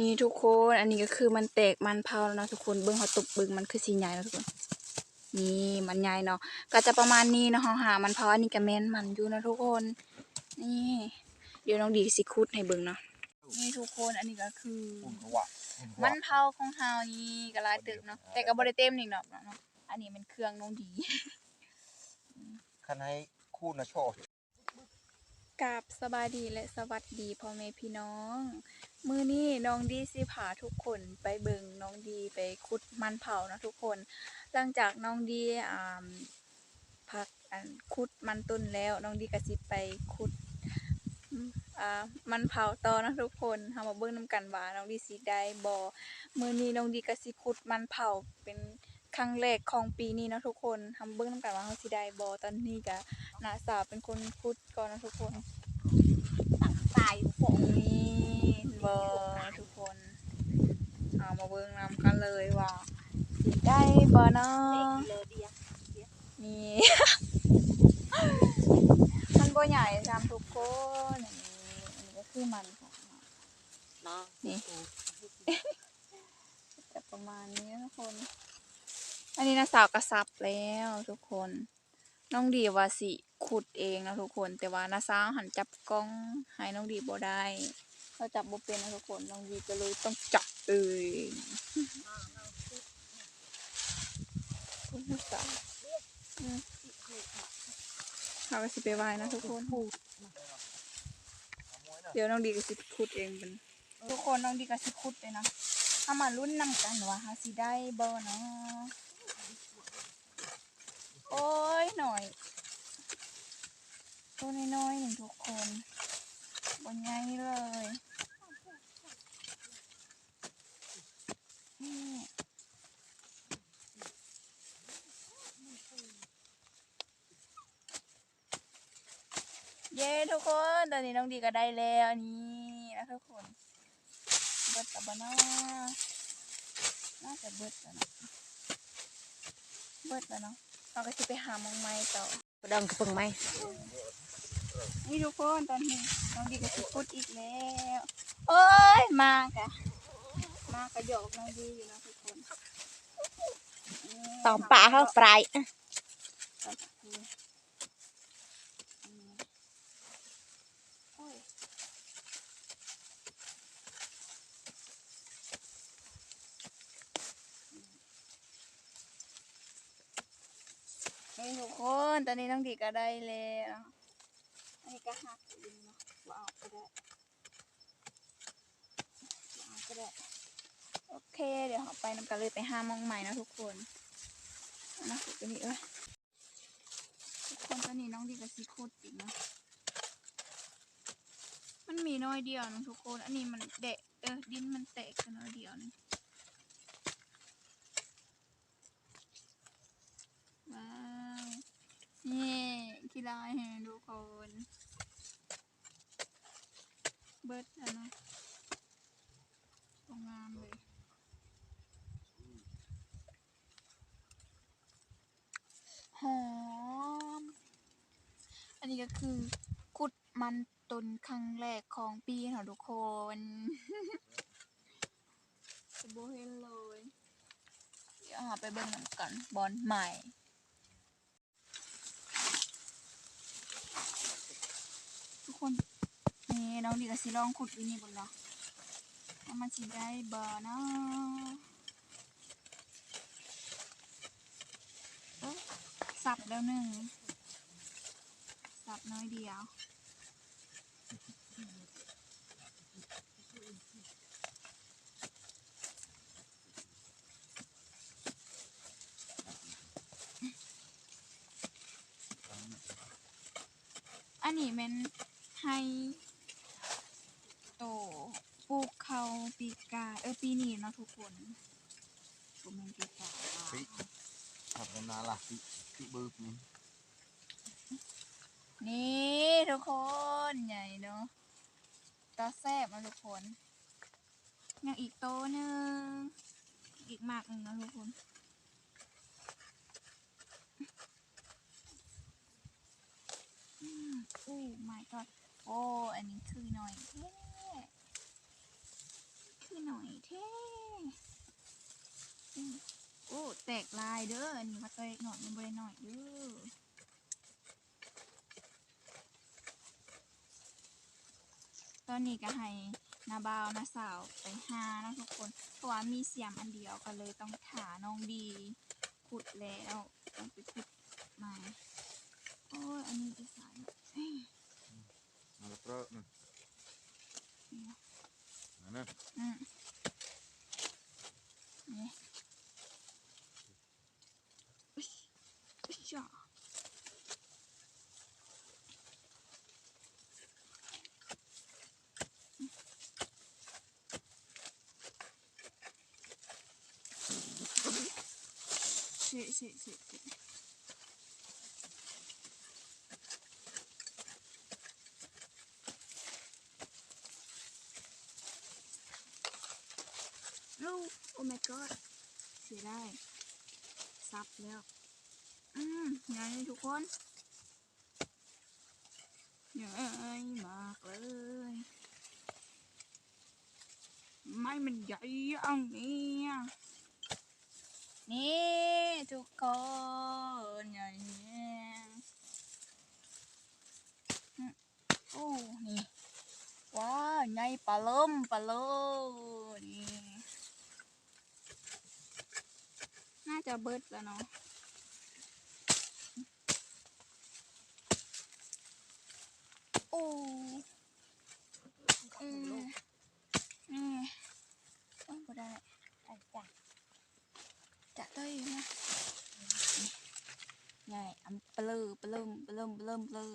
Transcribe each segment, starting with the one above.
นี่ทุกคนอันนี้ก็คือมันแตกมันเผาแล้วนะทุกคนเบิ้องเขาตบเบิ้องมันคือสีใหญ่แล้วทุกคน นี่มันใหญ่เนาะก็จะประมาณนี้เนาะฮาหามันเผาอันนี้ก็แม่นมันอยู่นะทุกคน นี่ เดี๋ยวน้องดีสิคุดให้เบิ้องเนาะนี่ทุกคนอันนี้ก็คือ มันเผาของเฮานี่ก็ลายตึกเนาะแต่ก็บ่ได้เต็มนี่เนาะเนาะอันนี้เป็นเครื่องน้องดีคันให้คู่นะโชว์ กับสบายดีและสวัสดีพ่อแม่พี่น้อง มือนี้น้องดีสิพาทุกคนไปเบิงน้องดีไปขุดมันเผานะทุกคน หลังจากน้องดีอ่าพักอันขุดมันต้นแล้ว น้องดีก็สิไปขุดอ่ามันเผาต่อนะทุกคนเฮามาเบิ่งนํกันว่าน้องดีสิได้บ่มื้อนี้น้องดีก็สิขุดมันเผาเป็น ครั้งแรกของปีนี้เนาะทุกคนเฮามาเบิ่งนํกันว่าเฮาสิได้บ่ตอนนี้ก็น้าสาวเป็นคนขุดก่อนนะทุกคนตักตายโผงนี่บอทุกคนเอามาเบิ่งนำกันเลยว่าสิได้บ่เนาเด็ะกเลยเดียวนี่ มันบ่ใหญ่ตามทุกคนอันนี้อันนี้ก็คือมันของเราเนาะนี่จะประมาณนี้นะทุกคน อันนี้นะสาวกระซับแล้วทุกคน น้องดีว่าสิขุดเองนะทุกคน แต่ว่านาสาวหันจับกล้องให้น้องดีบ่ได้เราจับบ่เป็นนะทุกคน น้องดีก็เลยต้องจับเองคุณผู้สาวอืมเราก็สิไปไหว้นะทุกคน เดี๋ยวน้องดีก็สิขุดเองเป็นทุกคนน้องดีก็สิขุดเลยนะถ้ามารุ่นนำกันว่าหาสิได้บ่เนาะ อ้ยหน่อย ตัวน้อยๆหนึ่งทุกคนบนใหญ่เลยนี่เย้ทุกคนตอนนี้น้องดีก็ได้แล้วนี่นะทุกคน เบิดกับบานาน่าจะเบิดแล้วเนาะเบิดแล้วเนาะ เราก็จะไปหามองไม้ต่อดองกระเปึงไหมนี่ทุกคนตอนนี้น้องดีก็สิพูดอีกแล้วเอ้ยมากะมากระโยกน้องดีอยู่นะทุกคนตอมปลาเขาปลาย ต่อจากนี้อืมโอ้ยนี่ทุกคน ตอนนี้น้องดีก็ได้แล้วอันนี้ก็หักอยู่เนาะเอาก็ได้เอาก็ได้โอเค เดี๋ยวเราไปน้ำกันเลยไปห้ามองใหม่นะทุกคนเอานะตัวนี้เอ้ยทุกคนตอนนี้น้องดีกับซีโคตรจริงนะมันมีน้อยเดียวนะทุกคน อันนี้มันเดะเออดินมันแตกกันน้อยเดียวนึงว้าว นี่กีฬาแห่ทุกคนเบิร์ดแล้วเนอะตรงงามเลยหอม อันนี้ก็คือขุดมันตนครั้งแรกของปีเนาะทุกคนจะโบเห็นเลย เดี๋ยวหาไปเบิ่งนกันบอลใหม่ ทุก คน นี่น้องดีก็สิลองขุดวินี่บิ่งเนาะว่ามันสิได้บ่เนาะสับแล้วหนึ่งสับน้อยเดียวอันนี้มัน ให้โตปลูกเขาปีกาเออปีนี้เนาะทุกคนผมเป็นปีกาปิทำกันนานละปิปิบึกนี่นี่ทุกคนใหญ่เนาะตาแซ่บมาทุกคนยังอีกโตหนึงอีกมากหนึ่งนะทุกคนอืมโอ้ my god โอ้ อันนี้คือหน่อยเท่คือหน่อยเท่โอ้ แตกลายเด้อ อันนี้มาเตยหน่อยมันบริหน่อยเด้อตอนนี้ก็ให้นาบาวนาสาวไปหานะทุกคน เพราะว่ามีเสียมอันเดียวก็เลยต้องถาน้องดีขุดแล้วต้องไปขุดใหม่โอ้ยอันนี้จะสาย เอ้ยมาแล้วเปรอะนึงนั่นนะ อืมนี่อุ๊ยอุ๊ยจ้าสิสิสิสิลูก โอ้ my god เสียได้ซับแล้ว อืมไงทุกคนใหญ่มากเลย ไม่มันใหญ่อย่างนี้อะนี่ทุกคนอย่างนี้โอ้ นี่ ว้าวไงปลาลมปลาลนี่ น่าจะเบิดแล้วเนาะโอ้อืมนี่โอ้ยบ่ได้ไอ้จ้ะจะเต้ยนะไงอันเปลือเปลืมเปลืมเปลืมเปลือ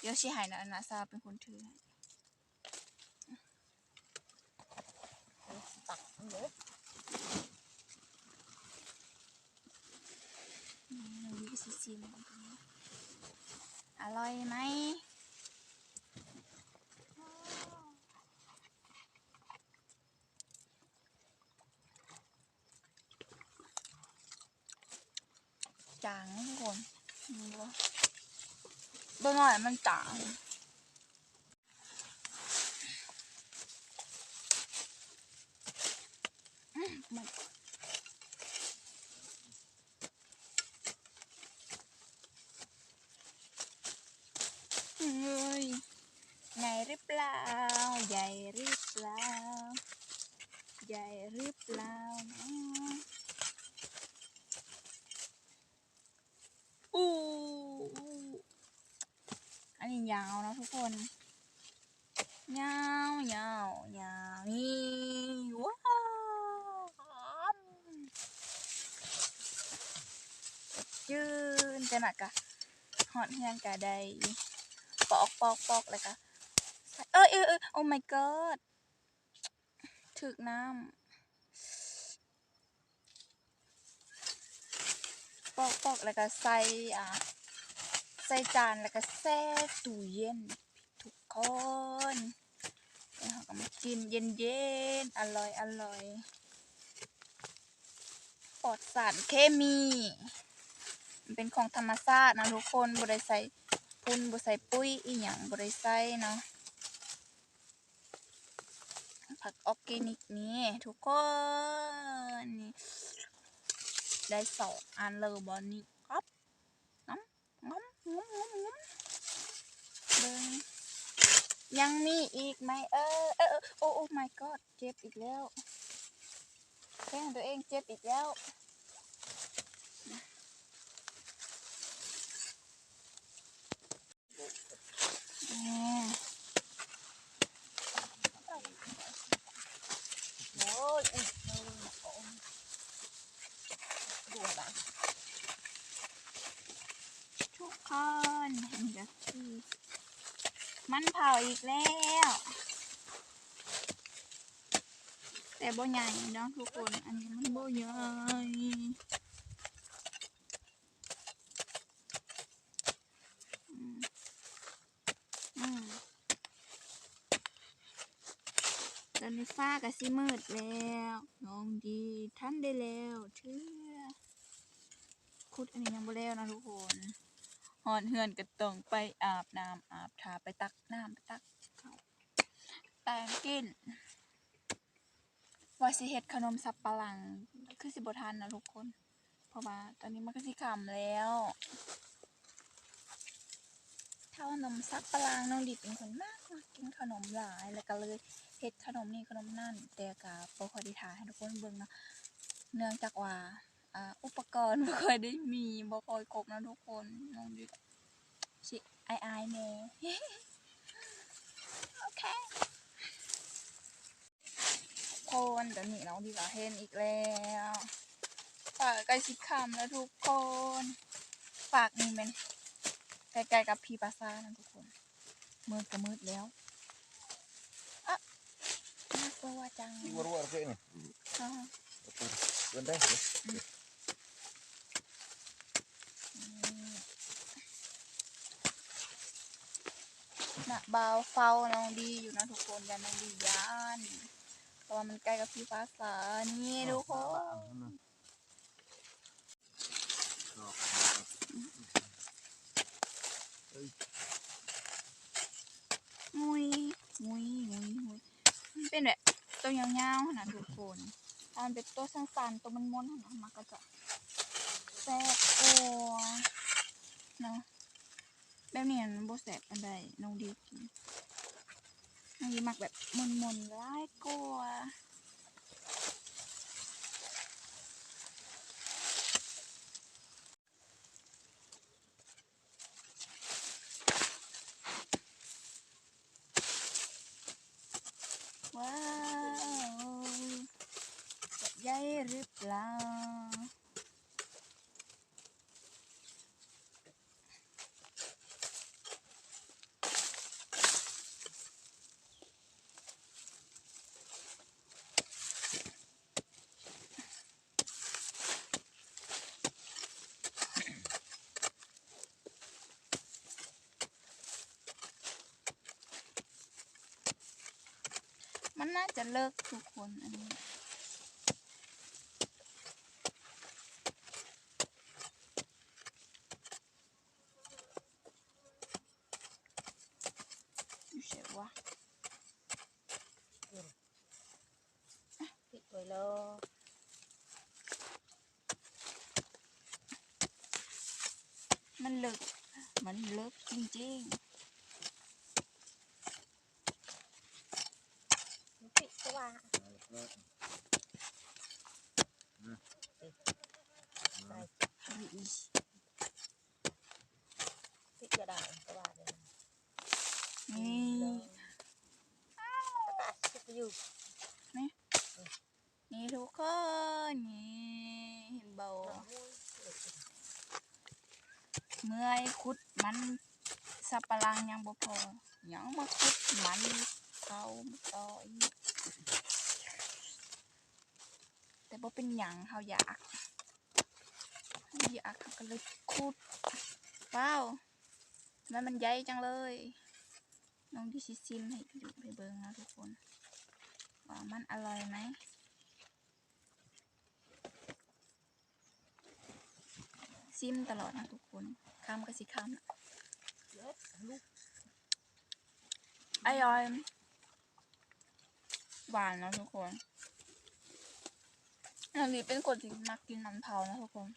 เดี๋ยวชิหายนะนาซาเป็นคนถือตักเยอะ อื มหนูดีซีซีมันตรงนี้อร่อยไหมจางทุกคนดูว่าเบอร์หน่อยมันจางมันเฮ้ยใหญ่หรือเปล่า ใหญ่หรือเปล่า ใหญ่หรือเปล่านะอู้อู้อันนี้ยาวนะทุกคน ยาวยาวยาวนี่ว้าวจืนจะ หนักกะหอดเฮือนกะได้ปอกปอกปอกเลยกะเอ้ยเอยเอยโอ้ my god ถึกน้ำปอกปอกแล้วก็ใส่อ่าใส่จานแล้วก็แช่ตู้เย็นทุกคนแล้วเราก็มากินเย็นเย็นอร่อยอร่อยปลอดสารเคมี เป็นของธรรมชาตินะทุกคนบ่ได้ใส่ปุ้นบ่ใส่ปุ้ยอีหยังบ่ได้ใส่เนาะผักออร์แกนิกนี่ทุกคนนี่ได้สองอันเลยบอนี่ครับน้ำง้มง้มง้มง้มเดินยังมีอีกไหมเออเออโอ้โอ้ my god เจ็บอีกแล้วแข้งตัวเองเจ็บอีกแล้วนี่ โอ้ยอุ้ยโอ้ยโอ้ยดูบ้าง ทุกคนเห็นจะคือมันเผาอีกแล้ว แต่โบใหญ่เนาะทุกคน อันนี้มันโบใหญ่อืมอืมตอนนี้ ฟ้าก็สิมืดแล้วน้องดีท่านได้แล้วเชื่อคุดอันนี้ยังบ่แล้วนะทุกคนหอนเฮือนก็ต้องไปอาบน้ำอาบทาไปตักน้ำไปตักข้าแตงกินว่าสิเฮ็ดขนมสับปะหลังคือสิบทันนะทุกคน เพราะว่าตอนนี้มันก็สิค่ำแล้ว ถ้าขนมสับปลังน้องดิบเป็นคนมากมากกินขนมหลายแล้วก็เลยเฮ็ดขนมนี่ขนมนั่น แต่ก็บ่ค่อยได้ถ่ายให้ทุกคนเบิ่งเนาะเนื่องจากว่าอ่าอุปกรณ์บ่ค่อยได้มีบ่ค่อยครบนะทุกคนน้องดิบสิอายๆแน่โอเคคนเดี๋ยวนี้น้องดีกว่าเห็นอีกแล้วฝากใกล้ชิดคำแล้วทุกคนฝากนี่เป็น ใกล้ๆกับพีปาซ่านะทุกคนมืดก็มืดแล้วอะน่ากลัวจัง Ini baru harga ini. อ่า Betul. Bentar ya. น่ะบาวเฝ้าน้องดีอยู่นะทุกคนอย่าน้องดีย่านเพราะว่ามันใกล้กับพีปาซ่านี่ทุกคน มุยมุยมุยมุยมันเป็นแบบ ตัวยาวๆขนาดทุกคนถ้ามันเป็นตัวสั้นๆตัวมันมนๆนะมันก็จะแซ่บกว่าเนะแบบนี้มันบ่แสบอันใดน้องดีกินน้องดีมักแบบมนๆร้ายกลัวาวจะใหญ่หรือเปล่า มันน่าจะเลิกทุกคนอันนี้อยู่เฉยวะปิดไว้เลยมันเลิกมันเลิกจริงปิดก็ว่า ๆอุ๊ยปิดก็ได้ก็ว่าเลยนี่แล้วก็ชิบอยู่นี่ทุกคนนี่เห็นเบาเมื่อกเป็นหยังเขาอยากอยากเขาก็เลยคุดว้าวทำไมมันใหญ่จังเลยน้องดิชิซิมให้ดูไปเบิ่งนะทุกคนว่ามันอร่อยไหมซิมตลอดนะทุกคนข้ามก็สิข้ามอร่อยหวานนะทุกคน องลีเป็นคนที่มักกินมันเผานะทุกคน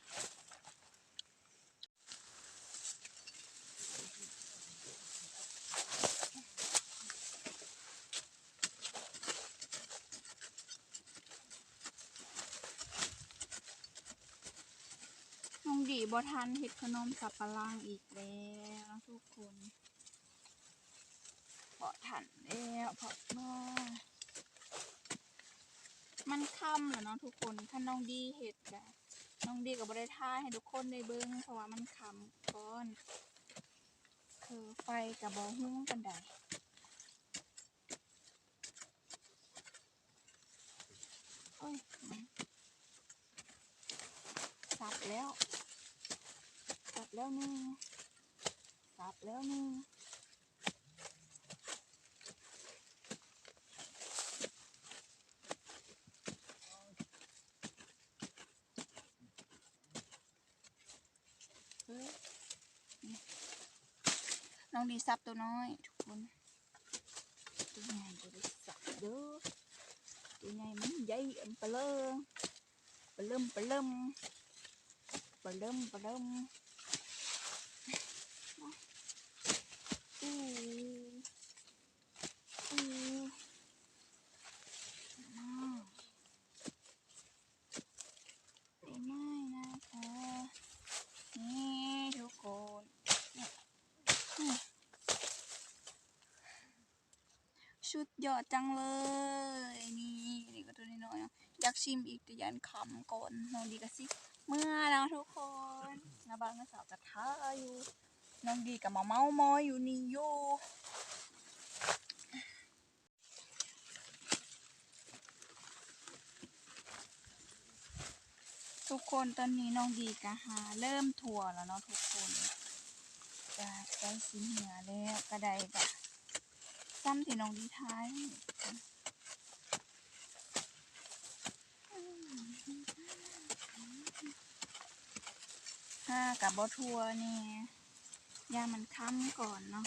น้องดีบ่ทันเห็ดขนมสับปะรางอีกแล้วทุกคนพอทันแล้วพอมา มันค่ำแล้วเนาะทุกคนถ้าน้องดีเห็ดกะน้องดีกับบได้ท่าให้ทุกคนได้เบิ้งเพราะว่ามันค่ำก่อนคือไฟกับบอหุ้งกันได้โอ้ยสับแล้วสับแล้วนี่สับแล้วนี่เង đi sắp tôi nói bốn tôi nhảy tôi đi sắp được tôi nhảy mình dây em bà lơ bà lơm bà lơm bà lơm bà lơm ยอดจังเลย นี่นี่ก็ตัวน้อยๆเนาะอยากชิมอีกแต่ยันคำก่อนน้องดีก็สิเมื่อแล้วทุกคนนาบางนาสาวกระทะอยู่น้องดีกับมาเมามอยอยู่นี่อยู่ทุกคนตอนนี้น้องดีกะหาเริ่มทัวร์แล้วเนาะทุกคนจะได้สิเหนือแล้วกระได้กะ ซ้ำที่น้องดีท้ายห้ทุกคนถ้ากับบอทัวร์นี่ยามันค้ำก่อนเนาะ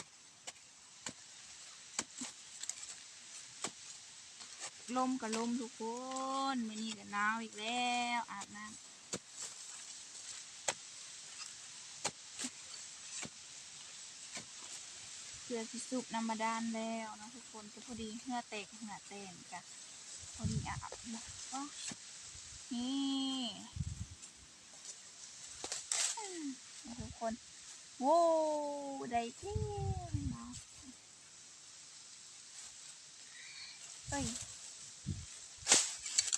ลมกับลมทุกคนมื่อนี้ก็หนาวอีกแล้วอาบน้ำ เกลือสิสุกน้ำมาด้านแล้วนะทุกคนก็พอดีเหงื่อแตกเหงื่อแตนกะพอดีอาบนะก็นี่นทุกคนโว้ได้ที่เนาะเอ้ย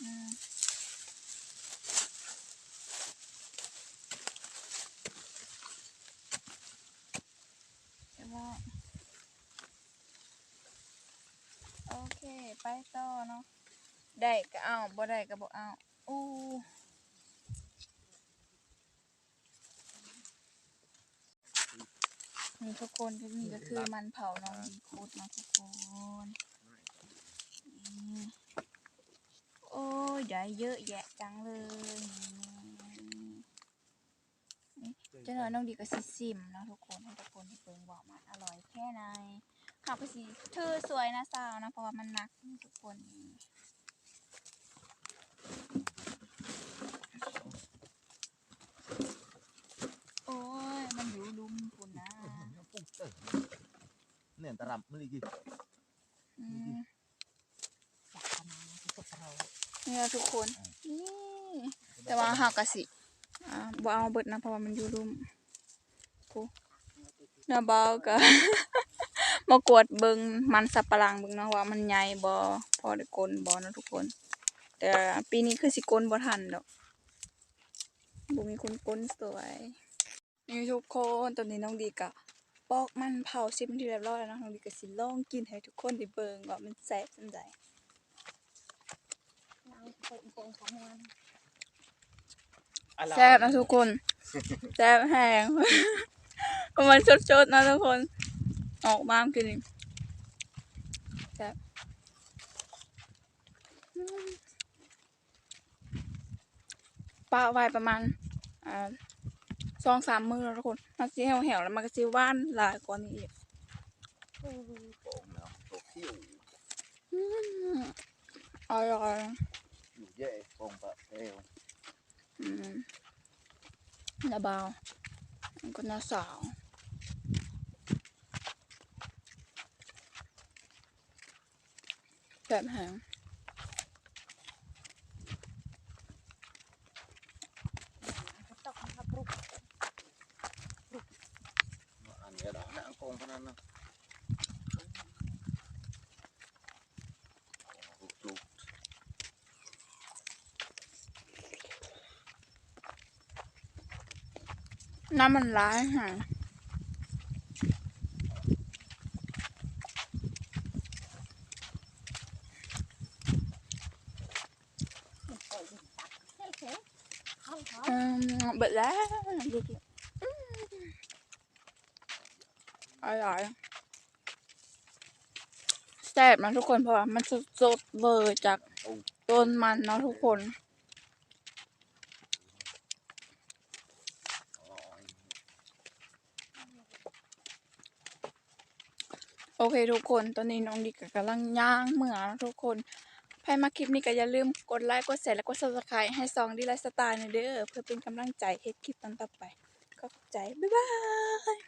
อืมแต่ว่า โอเค ไปต่อเนาะได้ก็เอาบ่ได้ก็บ่เอาอู้นี่ทุกคนก็นี่ก็คือมันเผาน้องดีคุดนะทุกคนนี่โอ้ยได้เยอะแยะจังเลยนี่เจ้าหน่อยน้องดีก็สิซิมนะทุกคนให้ทุกคนที่เปิงบอกมันอร่อยแค่ไหน ขับไปสิถือสวยนะสาวนะเพราะว่ามันหนักนี่ทุกคนนี่โอ้ยมันอยู่ลุมคุณนะเนี่ยตะรับมันอีกทีอืมอยากทำมาที่สุดเราเนี่ยทุกคนนี่แต่ว่าหากกะสิอ่าบ่เอาเบิดนะเพราะว่ามันอยู่ลุมกูนาเบากะ มากวดเบิงมันสับปะหลังเบิงเนาะว่ามันใหญ่บ่พอได้กลนบ่เนาะทุกคน แต่ปีนี้คือสิกลบ่ทันดอกบ่มีคนกลนสวยนี่ทุกคนตอนนี้น้องดีกะปอกมันเผาซิมที่เรียบร้อยแล้วเนาะน้องดีก็สิลองกินให้ทุกคนได้เบิ่งว่ามันแซ่บจังไดนางโป่งโป่งของมันแซ่บนะทุกคนแซ่บแห้งประมาณสดๆนะทุกคน ออกมากินนี่แซ่บอืมปลาไว้ประมาณอ่าสองสามมือแล้วทุกคนมันสิเหี่ยวๆแล้วมันก็สิหว่านหลายกว่านี้อีกโป่งแล้วโตเขี้ยวอืมอร่อยอยู่เย่โป่งปะเอวอืมระเบามันก็น่าสาว แบบแห้ง จะตกนะครับลูก อันนี้ดอกนะโป่งพนันนะลูก น้ำมันร้ายค่ะ โป่งตักเฮ้ยเฮ้ยเข้าเขา อืมเบิดแล้วอร่อยแซ่บนะทุกคนเพราะว่ามันสดๆเลยจากต้นมันเนาะทุกคน โอเคทุกคนตอนนี้น้องดิกกำลังย่างเหมือนะทุกคน ใครมาคลิปนี้ก็อย่าลืมกดไลค์ กดแชร์ และกด Subscribe ให้ซองดีไลฟ์สไตล์ใน่เด้อเพื่อเป็นกำลังใจเฮ็ดคลิปตอนต่อไป ก็ขอบใจ บ๊ายบาย